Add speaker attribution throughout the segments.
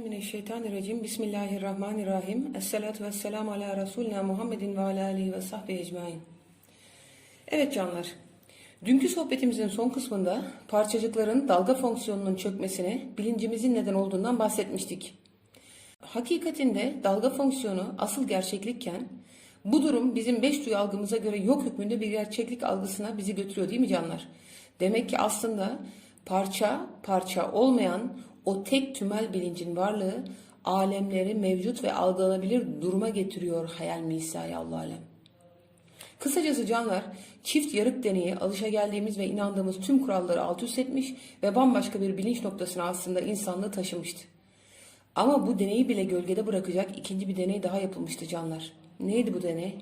Speaker 1: Euzubillahimineşşeytanirracim. Bismillahirrahmanirrahim. Esselatu vesselamu ala Resulina Muhammedin ve ala alihi ve sahbihi ecmain. Evet canlar. Dünkü sohbetimizin son kısmında parçacıkların dalga fonksiyonunun çökmesine bilincimizin neden olduğundan bahsetmiştik. Hakikatinde dalga fonksiyonu asıl gerçeklikken bu durum bizim beş duyu algımıza göre yok hükmünde bir gerçeklik algısına bizi götürüyor değil mi canlar? Demek ki aslında parça parça olmayan o tek tümel bilincin varlığı alemleri mevcut ve algılanabilir duruma getiriyor hayal misali Allah alem. Kısacası canlar çift yarık deneyi alışa geldiğimiz ve inandığımız tüm kuralları alt üst etmiş ve bambaşka bir bilinç noktasına aslında insanlığı taşımıştı. Ama bu deneyi bile gölgede bırakacak ikinci bir deney daha yapılmıştı canlar. Neydi bu deney?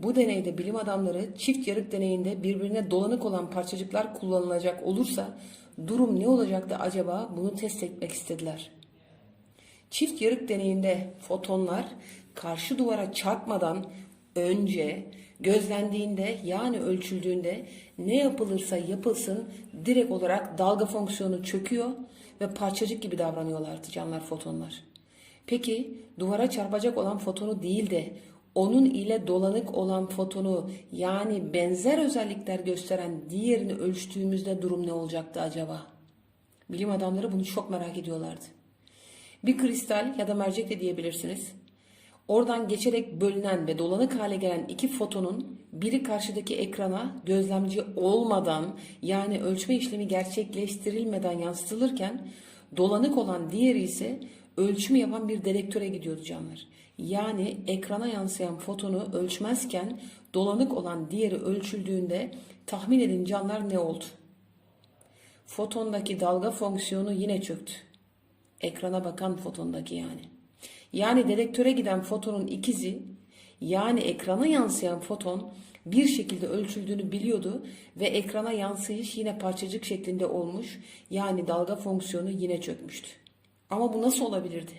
Speaker 1: Bu deneyde bilim adamları çift yarık deneyinde birbirine dolanık olan parçacıklar kullanılacak olursa durum ne olacaktı acaba bunu test etmek istediler. Çift yarık deneyinde fotonlar karşı duvara çarpmadan önce gözlendiğinde yani ölçüldüğünde ne yapılırsa yapılsın direkt olarak dalga fonksiyonu çöküyor ve parçacık gibi davranıyorlardı canlar fotonlar. Peki duvara çarpacak olan fotonu değil de onun ile dolanık olan fotonu yani benzer özellikler gösteren diğerini ölçtüğümüzde durum ne olacaktı acaba? Bilim adamları bunu çok merak ediyorlardı. Bir kristal ya da mercek de diyebilirsiniz. Oradan geçerek bölünen ve dolanık hale gelen iki fotonun biri karşıdaki ekrana gözlemci olmadan yani ölçme işlemi gerçekleştirilmeden yansıtılırken dolanık olan diğeri ise ölçümü yapan bir detektöre gidiyordu canlar. Yani ekrana yansıyan fotonu ölçmezken dolanık olan diğeri ölçüldüğünde tahmin edin canlar ne oldu? Fotondaki dalga fonksiyonu yine çöktü. Ekrana bakan fotondaki yani. Yani detektöre giden fotonun ikizi yani ekrana yansıyan foton bir şekilde ölçüldüğünü biliyordu ve ekrana yansıyış yine parçacık şeklinde olmuş yani dalga fonksiyonu yine çökmüştü. Ama bu nasıl olabilirdi?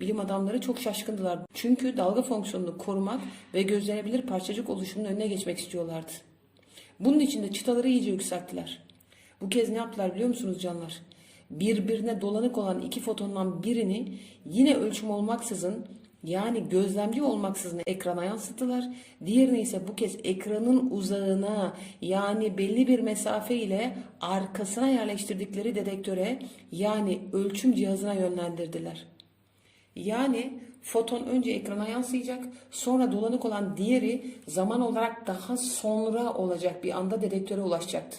Speaker 1: Bilim adamları çok şaşkındılar. Çünkü dalga fonksiyonunu korumak ve gözlenebilir parçacık oluşumunun önüne geçmek istiyorlardı. Bunun için de çıtaları iyice yükselttiler. Bu kez ne yaptılar biliyor musunuz canlar? Birbirine dolanık olan iki fotondan birini yine ölçüm olmaksızın yani gözlemci olmaksızın ekrana yansıttılar. Diğerini ise bu kez ekranın uzağına yani belli bir mesafe ile arkasına yerleştirdikleri dedektöre yani ölçüm cihazına yönlendirdiler. Yani foton önce ekrana yansıyacak, sonra dolanık olan diğeri zaman olarak daha sonra olacak bir anda dedektöre ulaşacaktı.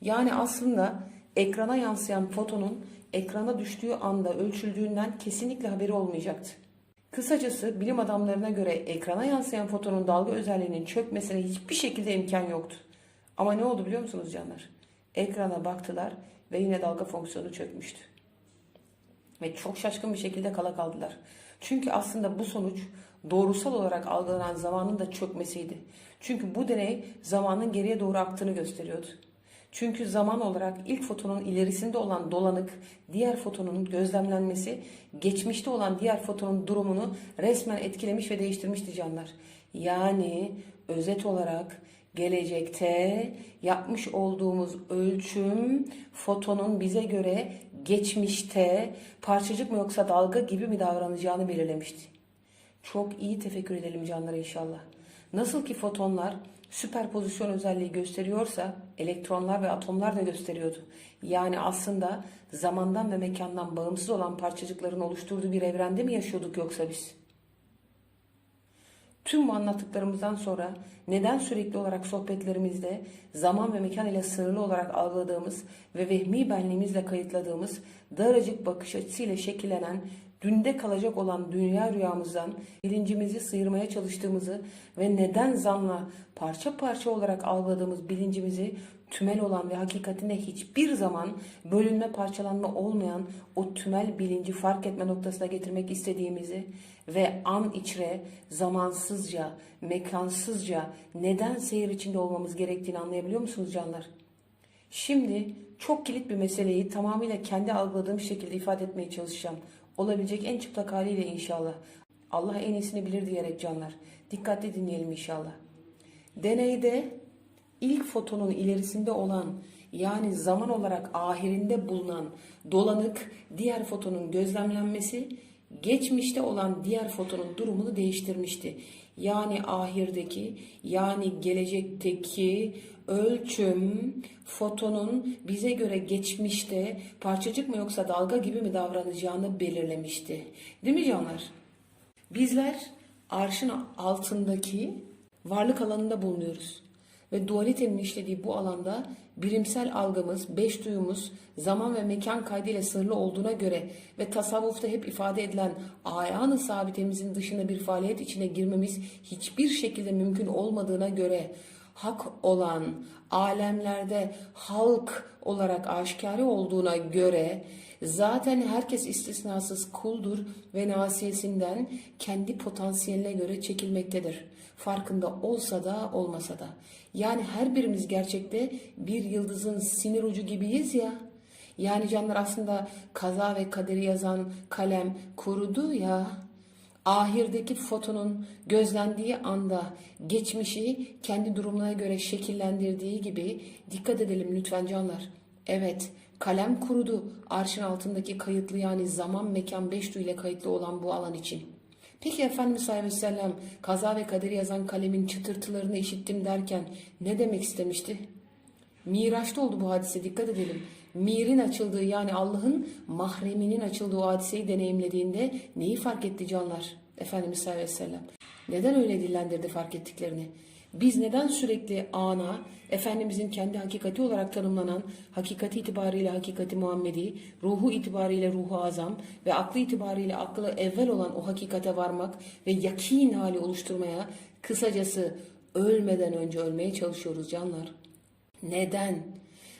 Speaker 1: Yani aslında ekrana yansıyan fotonun ekrana düştüğü anda ölçüldüğünden kesinlikle haberi olmayacaktı. Kısacası bilim adamlarına göre ekrana yansıyan fotonun dalga özelliğinin çökmesine hiçbir şekilde imkan yoktu. Ama ne oldu biliyor musunuz canlar? Ekrana baktılar ve yine dalga fonksiyonu çökmüştü. Ve çok şaşkın bir şekilde kala kaldılar. Çünkü aslında bu sonuç doğrusal olarak algılanan zamanın da çökmesiydi. Çünkü bu deney zamanın geriye doğru aktığını gösteriyordu. Çünkü zaman olarak ilk fotonun ilerisinde olan dolanık diğer fotonun gözlemlenmesi geçmişte olan diğer fotonun durumunu resmen etkilemiş ve değiştirmişti canlar. Yani özet olarak gelecekte yapmış olduğumuz ölçüm fotonun bize göre geçmişte parçacık mı yoksa dalga gibi mi davranacağını belirlemişti. Çok iyi tefekkür edelim canlar inşallah. Nasıl ki fotonlar süperpozisyon özelliği gösteriyorsa elektronlar ve atomlar da gösteriyordu. Yani aslında zamandan ve mekandan bağımsız olan parçacıkların oluşturduğu bir evrende mi yaşıyorduk yoksa biz? Tüm bu anlattıklarımızdan sonra neden sürekli olarak sohbetlerimizde zaman ve mekan ile sınırlı olarak algıladığımız ve vehmi benliğimizle kayıtladığımız daracık bakış açısıyla şekillenen dünde kalacak olan dünya rüyamızdan bilincimizi sıyırmaya çalıştığımızı ve neden zanla parça parça olarak algıladığımız bilincimizi tümel olan ve hakikatinde hiçbir zaman bölünme parçalanma olmayan o tümel bilinci fark etme noktasına getirmek istediğimizi ve an içre zamansızca, mekansızca neden seyir içinde olmamız gerektiğini anlayabiliyor musunuz canlar? Şimdi çok kilit bir meseleyi tamamıyla kendi algıladığım şekilde ifade etmeye çalışacağım. Olabilecek en çıplak haliyle inşallah. Allah en iyisini bilir diyerek canlar. Dikkatli dinleyelim inşallah. Deneyde ilk fotonun ilerisinde olan yani zaman olarak ahirinde bulunan dolanık diğer fotonun gözlemlenmesi geçmişte olan diğer fotonun durumunu değiştirmişti. Yani ahirdeki yani gelecekteki ölçüm fotonun bize göre geçmişte parçacık mı yoksa dalga gibi mi davranacağını belirlemişti. Değil mi canlar? Bizler arşın altındaki varlık alanında bulunuyoruz. Ve dualitenin işlediği bu alanda birimsel algımız, beş duyumuz zaman ve mekan kaydıyla sınırlı olduğuna göre ve tasavvufta hep ifade edilen ayağını sabitemizin dışında bir faaliyet içine girmemiz hiçbir şekilde mümkün olmadığına göre hak olan alemlerde halk olarak aşikare olduğuna göre zaten herkes istisnasız kuldur ve nasiyesinden kendi potansiyeline göre çekilmektedir. Farkında olsa da olmasa da. Yani her birimiz gerçekte bir yıldızın sinir ucu gibiyiz ya. Yani canlar aslında kaza ve kaderi yazan kalem kurudu ya. Ahirdeki fotonun gözlendiği anda geçmişi kendi durumuna göre şekillendirdiği gibi dikkat edelim lütfen canlar. Evet, kalem kurudu arşın altındaki kayıtlı yani zaman mekan beş ile kayıtlı olan bu alan için. Peki Efendimiz sallallahu aleyhi ve sellem kaza ve kaderi yazan kalemin çıtırtılarını işittim derken ne demek istemişti? Miraç'ta oldu bu hadise dikkat edelim. Mir'in açıldığı yani Allah'ın mahreminin açıldığı o hadiseyi deneyimlediğinde neyi fark etti canlar? Efendimiz sallallahu aleyhi ve sellem. Neden öyle dillendirdi fark ettiklerini? Biz neden sürekli ana, Efendimizin kendi hakikati olarak tanımlanan hakikati itibariyle hakikati Muhammedi, ruhu itibariyle ruhu azam ve aklı itibariyle aklı evvel olan o hakikate varmak ve yakin hali oluşturmaya, kısacası ölmeden önce ölmeye çalışıyoruz canlar. Neden?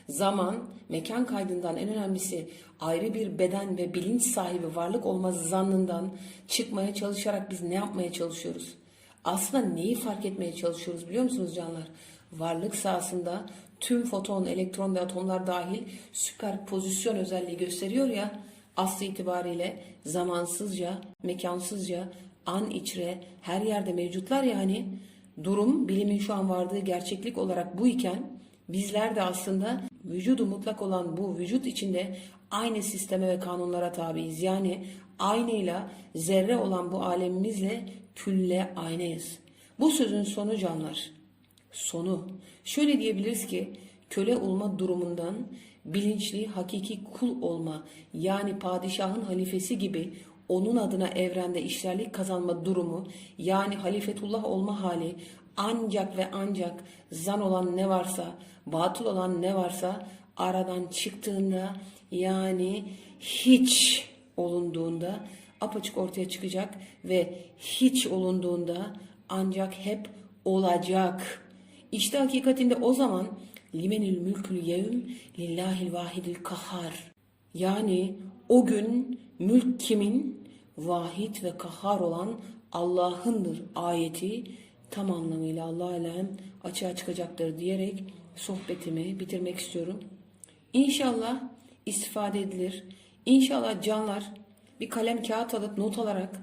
Speaker 1: Zaman, mekan kaydından en önemlisi ayrı bir beden ve bilinç sahibi varlık olma zannından çıkmaya çalışarak biz ne yapmaya çalışıyoruz? Aslında neyi fark etmeye çalışıyoruz biliyor musunuz canlar? Varlık sahasında tüm foton, elektron ve atomlar dahil süperpozisyon özelliği gösteriyor ya aslı itibariyle zamansızca, mekansızca, an içre her yerde mevcutlar yani durum bilimin şu an vardığı gerçeklik olarak bu iken bizler de aslında vücudu mutlak olan bu vücut içinde aynı sisteme ve kanunlara tabiiz. Yani aynıyla zerre olan bu alemimizle külle aynayız. Bu sözün sonu canlar. Sonu. Şöyle diyebiliriz ki köle olma durumundan bilinçli hakiki kul olma yani padişahın halifesi gibi onun adına evrende işlerlik kazanma durumu yani halifetullah olma hali ancak ve ancak zan olan ne varsa batıl olan ne varsa aradan çıktığında yani hiç olunduğunda apaçık ortaya çıkacak ve hiç olunduğunda ancak hep olacak. İşte hakikatinde o zaman limenül mülkül yevm lillahil vahidil kahhar. Yani o gün mülk kimin? Vahid ve kahhar olan Allah'ındır ayeti tam anlamıyla Allah alem açığa çıkacaktır diyerek sohbetimi bitirmek istiyorum. İnşallah istifade edilir. İnşallah canlar bir kalem kağıt alıp not alarak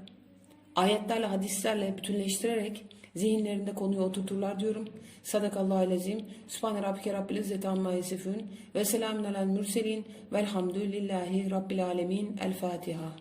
Speaker 1: ayetlerle hadislerle bütünleştirerek zihinlerinde konuyu oturturlar diyorum. Sadakallahu lezim. Sübhane Rabbike Rabbil İzzeti Amma Yasifun. Ve selamun alel mürselin. Velhamdülillahi Rabbil Alemin. El Fatiha.